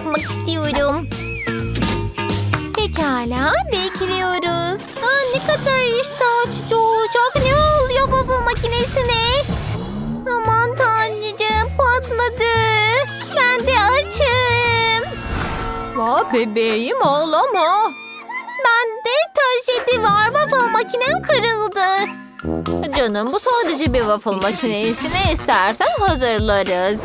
yapmak istiyorum. Pekala bekliyoruz. Aa, ne kadar iştah açıcı olacak. Ne oluyor waffle makinesine? Aman tanrıcığım patladı. Ben de açım. Aa, bebeğim ağlama. Bende trajedi var. Waffle makinem kırıldı. Canım bu sadece bir waffle makinesi. Ne istersen hazırlarız.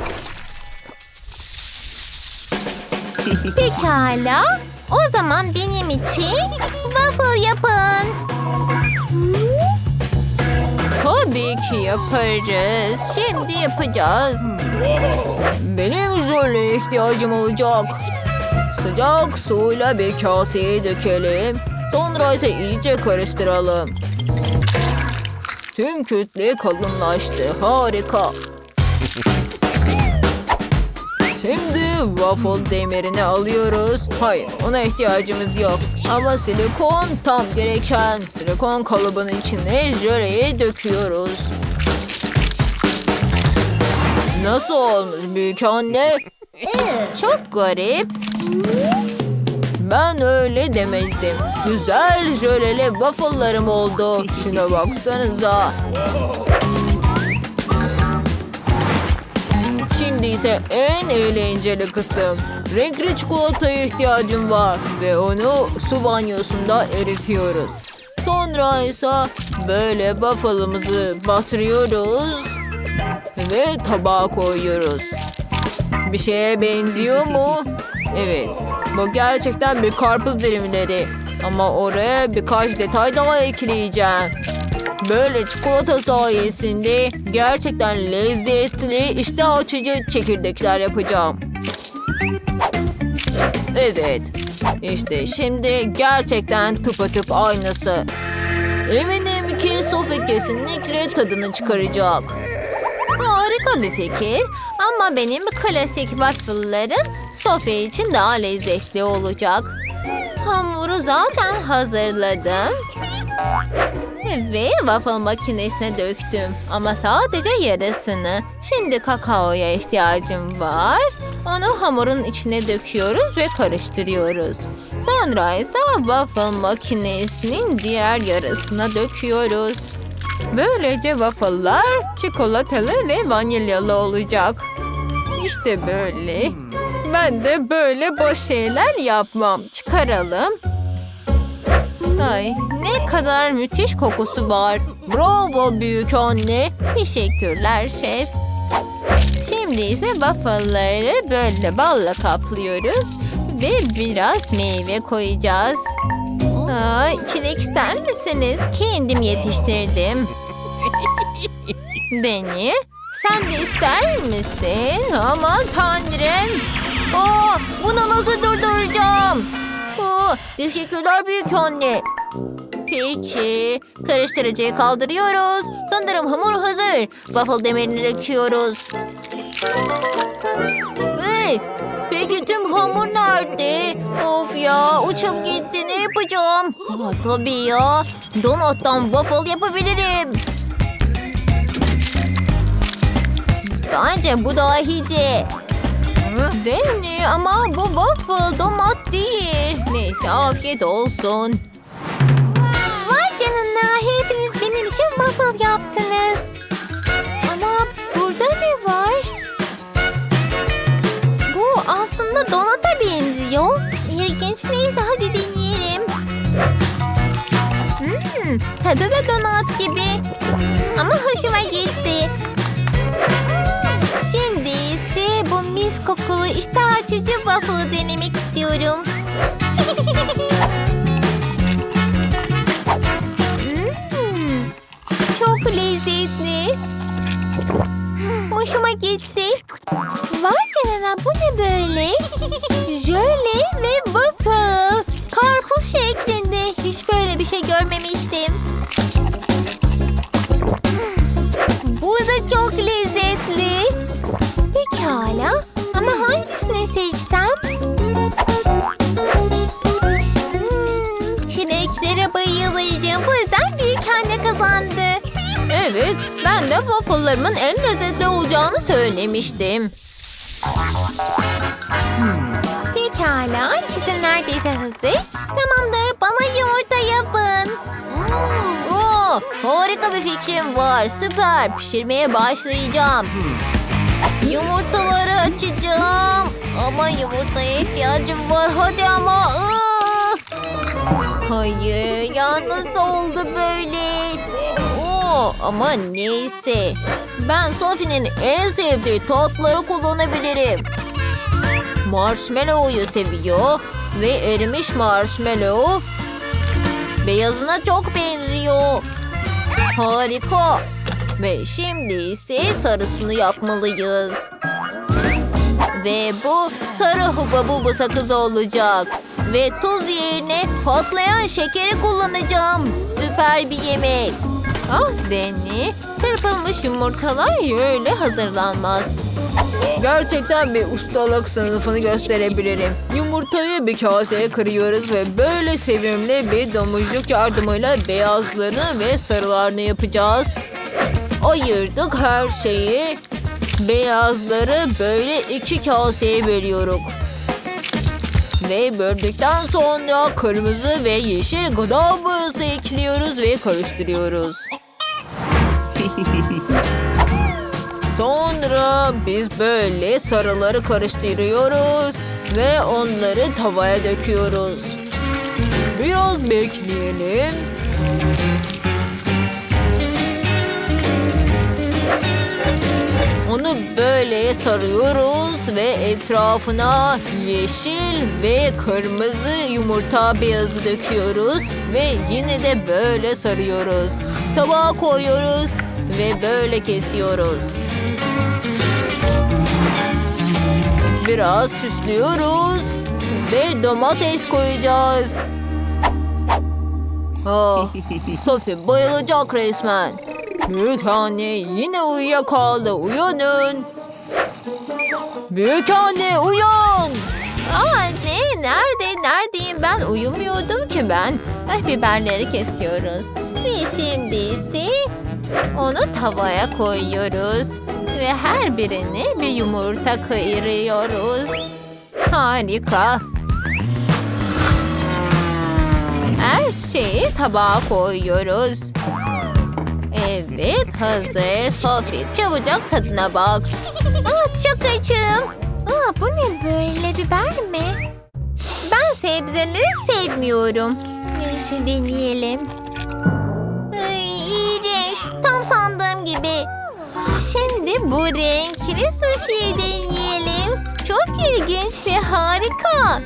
Pekala. O zaman benim için waffle yapın. Tabii ki yaparız. Şimdi yapacağız. Benim jöle ihtiyacım olacak. Sıcak suyla bir kaseye dökelim. Sonra ise iyice karıştıralım. Tüm kütle kalınlaştı. Harika. Şimdi waffle demirini alıyoruz. Hayır ona ihtiyacımız yok. Ama silikon tam gereken. Silikon kalıbının içine jöleyi döküyoruz. Nasıl olmuş büyük anne? Çok garip. Ben öyle demezdim. Güzel jöleli waffle'larım oldu. Şuna baksanıza. İse en eğlenceli kısım. Renkli çikolataya ihtiyacım var ve onu su banyosunda eritiyoruz. Sonra ise böyle waffle'ımızı batırıyoruz ve tabağa koyuyoruz. Bir şeye benziyor mu? Evet. Bu gerçekten bir karpuz dilimleri. Ama oraya birkaç detay daha ekleyeceğim. Böyle çikolata sayesinde gerçekten lezzetli, iştah açıcı çekirdekler yapacağım. Evet. İşte şimdi gerçekten tıpatıp aynısı. Eminim ki Sofi kesinlikle tadını çıkaracak. Harika bir fikir. Ama benim klasik waffle'larım sofya için daha lezzetli olacak. Hamuru zaten hazırladım. Ve waffle makinesine döktüm. Ama sadece yarısını. Şimdi kakaoya ihtiyacım var. Onu hamurun içine döküyoruz ve karıştırıyoruz. Sonra ise waffle makinesinin diğer yarısına döküyoruz. Böylece waffle'lar çikolatalı ve vanilyalı olacak. İşte böyle. Ben de böyle boş şeyler yapmam. Çıkaralım. Ay ne kadar müthiş kokusu var. Bravo büyük anne. Teşekkürler şef. Şimdi ise waffle'ları böyle balla kaplıyoruz ve biraz meyve koyacağız. Aa, çilek ister misiniz? Kendim yetiştirdim. Deni, sen de ister misin? Aman tanrım. Aa, bunu nasıl durduracağım? Aa, teşekkürler büyük anne. Peki. Karıştırıcıyı kaldırıyoruz. Sanırım hamur hazır. Waffle demirini döküyoruz. Hey! Peki tüm hamur nerede? Of ya uçup gitti ne yapacağım? Aa, tabii ya. Donuttan waffle yapabilirim. Bence bu dahice. Deni ama bu waffle donut değil. Neyse afiyet olsun. Waffle yaptınız. Ama burada ne var? Bu aslında donata benziyor. İlginç neyse hadi deneyelim. Hmm, tadı da donat gibi. Ama hoşuma gitti. Şimdi ise bu mis kokulu iştah açıcı waffle'ı denemek istiyorum. Hoşuma gitti. Vay canına bu ne böyle? Jöle ve waffle. Karpuz şeklinde. Hiç böyle bir şey görmemiştim. Ben de waffle'larımın en lezzetli olacağını söylemiştim. Pekala, çizim neredeyse hazır. Tamamdır, bana yumurta yapın. Oo, harika bir fikrim var. Süper. Pişirmeye başlayacağım. Yumurtaları açacağım. Ama yumurtaya ihtiyacım var. Hadi ama. Aa! Hayır, yalnız oldu böyle. Ama neyse. Ben Sophie'nin en sevdiği tatları kullanabilirim. Marshmallow'u seviyor ve erimiş marshmallow beyazına çok benziyor. Harika. Ve şimdi ise sarısını yapmalıyız. Ve bu sarı huba bubu sakızı olacak. Ve tuz yerine patlayan şekeri kullanacağım. Süper bir yemek. Ah Danny, çırpılmış yumurtalar öyle hazırlanmaz. Gerçekten bir ustalık sınıfını gösterebilirim. Yumurtayı bir kaseye kırıyoruz ve böyle sevimli bir domuzcuk yardımıyla beyazlarını ve sarılarını yapacağız. Ayırdık her şeyi. Beyazları böyle iki kaseye bölüyoruz. Ve böldükten sonra kırmızı ve yeşil gıda boyası ekliyoruz ve karıştırıyoruz. Sonra biz böyle sarıları karıştırıyoruz ve onları tavaya döküyoruz. Biraz bekleyelim. Onu böyle sarıyoruz ve etrafına yeşil ve kırmızı yumurta beyazı döküyoruz ve yine de böyle sarıyoruz. Tabağa koyuyoruz ve böyle kesiyoruz. Biraz süslüyoruz ve domates koyacağız. Ah, Sophie bayılacak resmen. Büyük anne yine uyuyakaldı. Uyanın. Büyük anne uyan. Aa ne? Nerede? Neredeyim? Ben uyumuyordum ki ben. Ay, biberleri kesiyoruz. Ve şimdi ise onu tavaya koyuyoruz. Ve her birine bir yumurta kıyırıyoruz. Harika. Her şeyi tabağa koyuyoruz. Evet hazır. Sophie çabucak tadına bak. Aa, çok açım. Aa, bu ne böyle biber mi? Ben sebzeleri sevmiyorum. Neyse deneyelim. Ay, iğrenç. Tam sandığım gibi. Şimdi bu renkli sushi'yi deneyelim. Çok ilginç ve harika.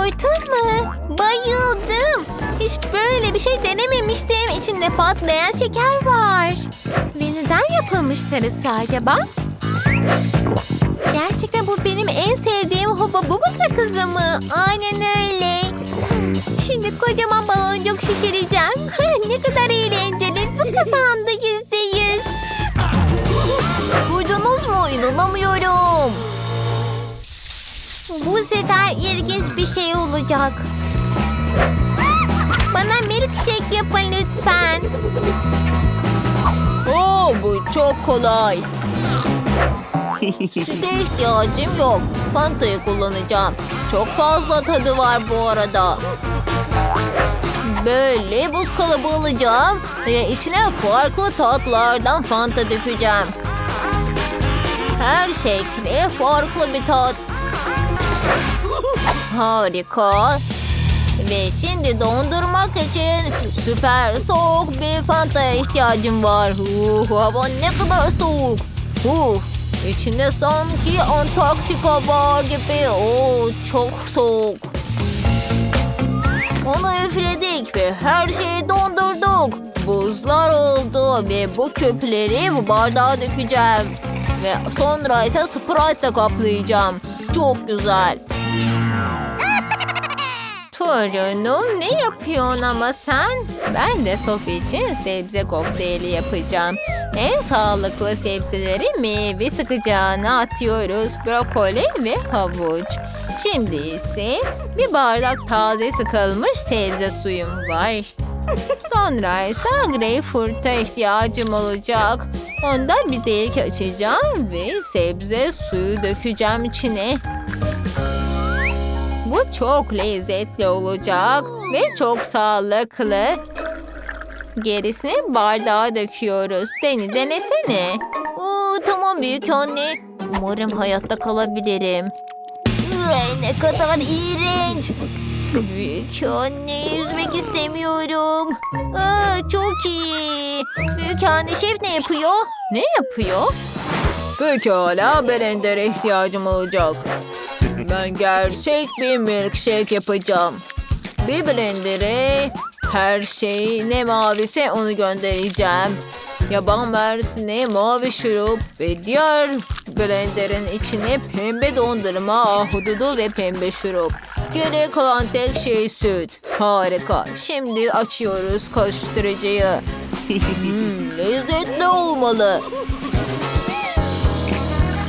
Yumurta mı? Bayıldım. Hiç böyle bir şey denememiştim. İçinde patlayan şeker var. Ve neden yapılmış sarısı acaba? Gerçekten bu benim en sevdiğim huba buba sakızı mı? Aynen öyle. Şimdi kocaman baloncuk şişireceğim. ne kadar eğlenceli. Bu kazandı Bu sefer ilginç bir şey olacak. Bana milkshake yapın lütfen. Oo, bu çok kolay. Süte ihtiyacım yok. Fanta'yı kullanacağım. Çok fazla tadı var bu arada. Böyle buz kalıbı alacağım ve içine farklı tatlardan Fanta dökeceğim. Her şekli farklı bir tat. Harika. Ve şimdi dondurmak için süper soğuk bir Fanta'ya ihtiyacım var. Uh, hava ne kadar soğuk. Uf, içinde sanki Antarktika var gibi. Oo, çok soğuk. Onu üfledik ve her şeyi dondurduk. Buzlar oldu ve bu küpleri bu bardağa dökeceğim. Ve sonra ise Sprite'la kaplayacağım. Çok güzel. Torunum ne yapıyorsun ama sen? Ben de Sophie için sebze kokteyli yapacağım. En sağlıklı sebzeleri meyve sıkacağına atıyoruz. Brokoli ve havuç. Şimdi ise bir bardak taze sıkılmış sebze suyum var. Sonra ise greyfurt'a ihtiyacım olacak. Onda bir delik açacağım ve sebze suyu dökeceğim içine. Bu çok lezzetli olacak ve çok sağlıklı. Gerisini bardağa döküyoruz. Deni denesene. Oo, tamam büyük anne. Umarım hayatta kalabilirim. Ay, ne kadar iğrenç. Büyük anne yüzmek istemiyorum. Aa, çok iyi. Büyük anne şef ne yapıyor? Ne yapıyor? Pekala blender'e ihtiyacım olacak. Ben gerçek bir milkshake yapacağım. Bir blender'e her şey ne mavise onu göndereceğim. Yaban mersini, mavi şurup ve diğer blenderın içine pembe dondurma, ahududu ve pembe şurup. Geriye kalan tek şey süt. Harika. Şimdi açıyoruz karıştırıcıyı. Hmm, lezzetli olmalı.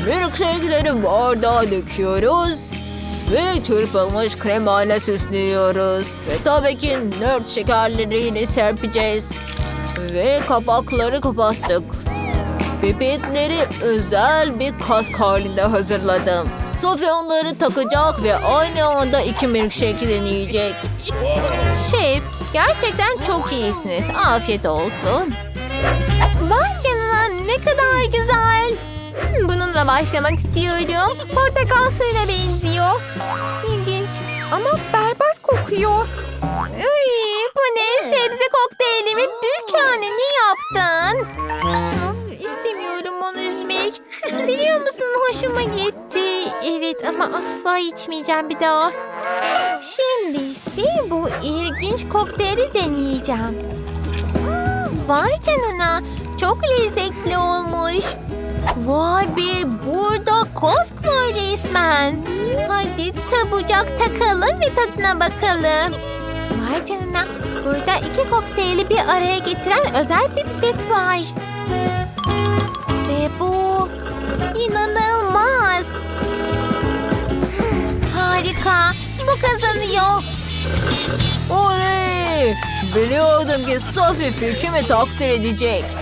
Milkshake'leri bardağa döküyoruz. Ve çırpılmış kremayla süslüyoruz. Ve tabii ki nört şekerleriyle serpeceğiz. Ve kapakları kapattık. Pipetleri özel bir kask halinde hazırladım. Sophie onları takacak ve aynı anda iki milkshake deneyecek. Şef gerçekten çok iyisiniz. Afiyet olsun. Vay canına ne kadar güzel. Hmm, Bununla başlamak istiyorum. Portakal suyuna benziyor. İlginç ama berbat kokuyor. Ay, bu ne? Sebze kokteyli mi? Büyük anne ne yaptın? Of, istemiyorum onu üzmek. Biliyor musun hoşuma gitti. Evet ama asla içmeyeceğim bir daha. Şimdi ise bu ilginç kokteyli deneyeceğim. Vay canına çok lezzetli olmuş. Vay be burada kosk var resmen. Hadi tabucak takalım ve tadına bakalım. Vay canına burada iki kokteyli bir araya getiren özel bir pipet var. Ve bu inanılmaz. Harika bu kazanıyor. Oley! Biliyordum ki Sophie fikrimi takdir edecek.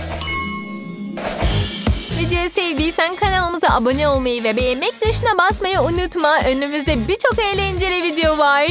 Videoyu sevdiysen kanalımıza abone olmayı ve beğenmek tuşuna basmayı unutma. Önümüzde birçok eğlenceli video var.